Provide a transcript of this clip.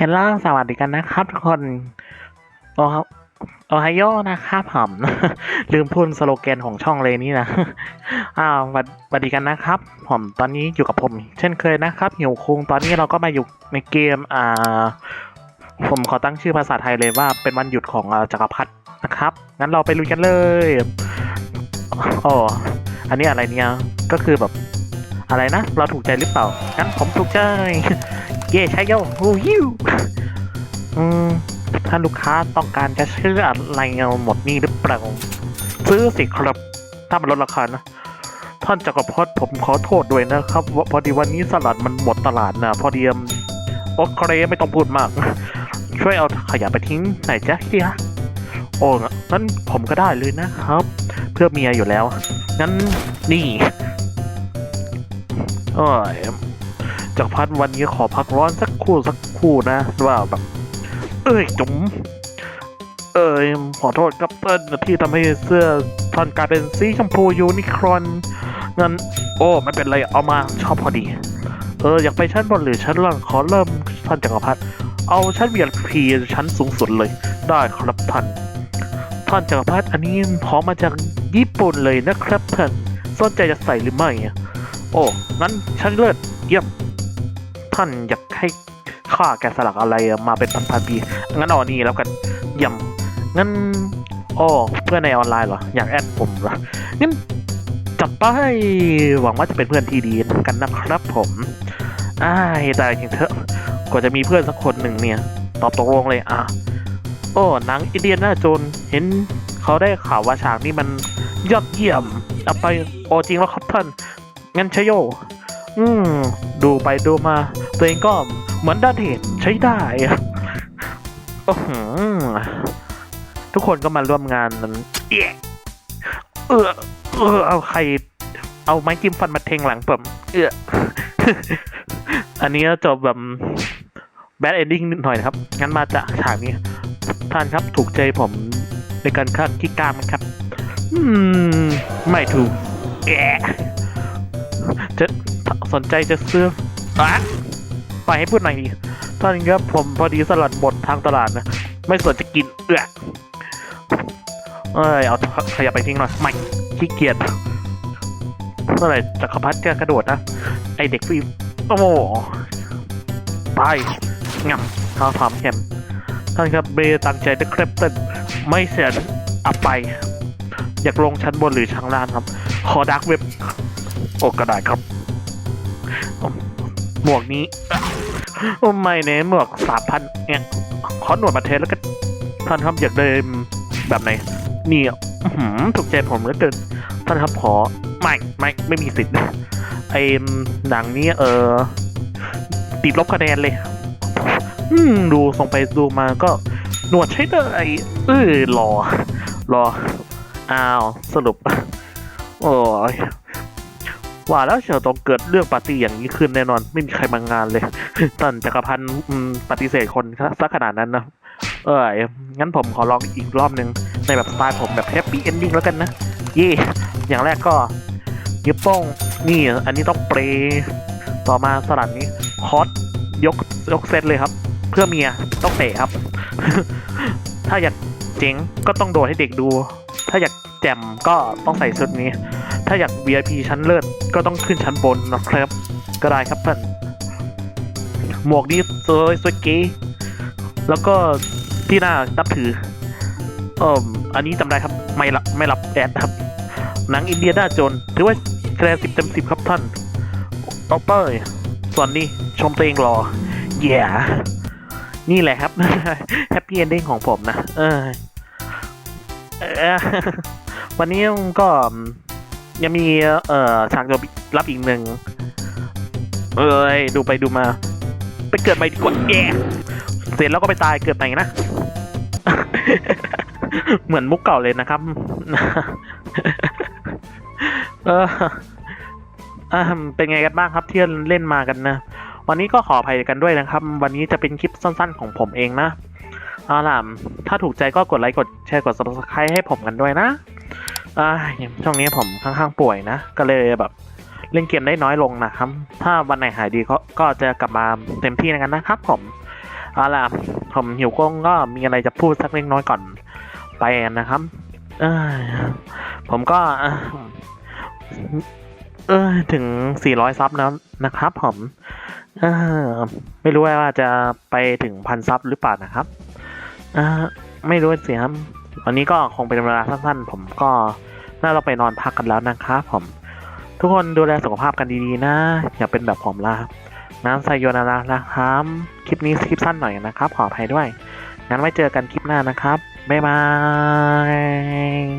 เฮลโลสวัสดีกันนะครับทุกคน โอโอไฮโอนะครับผมลืมพูดสโลแกนของช่องเลยนี่นะอ้าวสวัสดีกันนะครับ ผมตอนนี้อยู่กับผม เช่นเคยนะครับหิวคุงตอนนี้เราก็มาอยู่ในเกมอ่าผมขอตั้งชื่อภาษาไทยเลยว่าเป็นวันหยุดของจักรพรรดินะครับ งั้นเราไปลุยกันเลยอ๋ออันนี้อะไรเนี่ย ก็คือแบบอะไรนะ เราถูกใจหรือเปล่า งั้นผมถูกใจ เย่ใช่โยฮูฮิวอืมถ้าลูกค้าต้องการจะซื้ออะไรเอาหมดนี่หรือเปล่าซื้อสิครับ ถ้ามันลดราคานะท่านจักรพรรดิผมขอโทษด้วยนะครับว่าพอดีวันนี้สลัดมันหมดตลาดนะพอดีอืมโอเคไม่ต้องพูดมาก ช่วยเอาขยะไปทิ้งไหนอยจ๊ะเฮียโอ้งั้นผมก็ได้เลยนะครับ เพื่อเมียอยู่แล้ว งั้นนี่โอ้ย จักรพันวันนี้ขอพักร้อนสักคู่สักคู่นะว่าแบบ เอ้ยจุ๋มเอ้ยขอโทษครับเต้นที่ทำให้เสื้อท่านกลายเป็นสีชมพูยูนิครอนงั้นโอ้ไม่เป็นไรเอามาชอบพอดี เอออยากไปชั้นบนหรือชั้นล่างขอเริ่มท่านจักรพัฒเอาชั้น VIP ชั้นสูงสุดเลย ได้ครับท่านท่านจักรพัฒอันนี้พอมาจากญี่ปุ่นเลยนะครับท่านสนใจจะใส่หรือไม่อะโอ้งั้นชั้นเลิศเยี่ยม ท่านอยากให้ข้าแกะสลักอะไรมาเป็นพันๆปี งั้นเอาอันนี้แล้วกันย่ำงั้นโอ้เพื่อนในออนไลน์เหรอ อยากแอดผมเหรอ งั้นจับไปหวังว่าจะเป็นเพื่อนที่ดีกันนะครับผมอ้ายแต่จริงเถอะกว่าจะมีเพื่อนสักคนหนึ่งเนี่ย ตอบตกลงเลยอะ โอ้หนังอินเดียนาโจนเห็นเขาได้ข่าวว่าฉากนี้มันยอดเยี่ยมเอาไปโอจริงแล้วครับท่านงั้นชโย อืม ดูไปดูมา ตัวเองก็เหมือนดาเดนใช้ได้อะทุกคนก็มาร่วมงานนั้นเอะเออเออเอาใคร เอาไม้จิ้มฟันมาเทงหลังผมเอออันนี้จบแบบแบดเอนดิ้งนิดหน่อยนะครับ งั้นมาจากฉากนี้ ท่านครับถูกใจผมในการคัดที่กล้ามไหมครับ อืม ไม่ถูกแอะจะ สนใจจะซื้ออะไปให้พูดหน่อยดีท่านครับผมพอดีสลัดหมดทางตลาดนะ ไม่สนจะกินเอื้อเอ้ย เอาขยับไปทิ้งหน่อยไม่ขี้เกียจเมื่อไหร่จักรพรรดิจะกระโดดนะ ไอเด็กฟีโอ้โหไปงับข้าวผามแฮมท่านครับเบตั้งใจจะเครปเต้นไม่เสียอับไป อยากลงชั้นบนหรือชั้นล่างครับ ขอดักเว็บ โอ้ก็ได้ครับ หมวกนี้โอ้ไม่เนี่ยหมวกสามพันเนี่ยขอหนวดมาเทสแล้วก็ท่านครับอยากได้แบบไหนนี่อะอื้อหือถูกใจผมเหลือเกินท่านครับขอไม่ไม่ไม่มีสิทธิ์ไอ้หนังนี้เออติดลบคะแนนเลย อืมดูส่งไปดูมาก็หนวดใช้ได้เออรอรออ้าวสรุป โอ้ย ว่าแล้วเชียวต้องเกิดเรื่องปาร์ตี้อย่างนี้ขึ้นแน่นอน ไม่มีใครมางานเลยท่านจักรพันธ์ปฏิเสธคนซะขนาดนั้นนะเอองั้นผมขอลองอีกรอบหนึ่งในแบบสไตล์ผมแบบแฮปปี้เอนดิ้งแล้วกันนะ เย่อย่างแรกก็นิ้วโป้งนี่อันนี้ต้องเปรต่อมาสลัดนี้ฮอตยกยกเซตเลยครับ เพื่อเมียต้องเตะครับ ถ้าอยากเจ๋งก็ต้องโดดให้เด็กดู ถ้าอยากแจ่มก็ต้องใส่ชุดนี้ ถ้าอยาก VIP ชั้นเลิศก็ต้องขึ้นชั้นบนนะครับ ก็ได้ครับท่านหมวกนี้สวยสวยเก๋แล้วก็ที่น่านับถือเอ่ออันนี้จำได้ครับไม่รับไม่รับแอดครับ หนังอินเดียนาจน ถือว่าคะแนนสิบเต็มสิบครับท่านต่อไปส่วนนี้ชมตัวเองรอเย่นี่แหละครับแฮปปี้เอนดิ้งของผมนะ เออเออวันนี้ก็ ยังมีเอ่อฉากรับอีกหนึ่งเอ้ยดูไปดูมา ไปเกิดใหม่ดีกว่าแย่เสร็จแล้วก็ไปตายเกิดใหม่นะ เหมือนมุกเก่าเลยนะครับเอออ่าเป็นไงกันบ้างครับที่เล่นมากันนะ วันนี้ก็ขออภัยกันด้วยนะครับ วันนี้จะเป็นคลิปสั้น ๆ ของผมเองนะเอาล่ะถ้าถูกใจก็กดไลค์กดแชร์กด subscribe ให้ผมกันด้วยนะ อ่าช่วงนี้ผมค่อนข้างป่วยนะ ก็เลยแบบเล่นเกมได้น้อยลงนะครับ ถ้าวันไหนหายดีก็ก็จะกลับมาเต็มที่ในกันนะครับ ผมเอาล่ะผมหิวก้งก็มีอะไรจะพูดสักเล็กน้อยก่อนไปนะครับผมก็เออถึง 400 ซับแล้วนะครับ ผมอไม่รู้ว่าจะไปถึงพันซับหรือเปล่านะครับอไม่รู้สิครับ วันนี้ก็คงเป็นเวลาสั้นๆ ผมก็น่าเราไปนอนพักกันแล้วนะครับผม ทุกคนดูแลสุขภาพกันดีๆนะ อย่าเป็นแบบผมละน้ำไซโยนาระนะครับ คลิปนี้คลิปสั้นหน่อยนะครับ ขออภัยด้วย งั้นไว้เจอกันคลิปหน้านะครับ บ๊ายบาย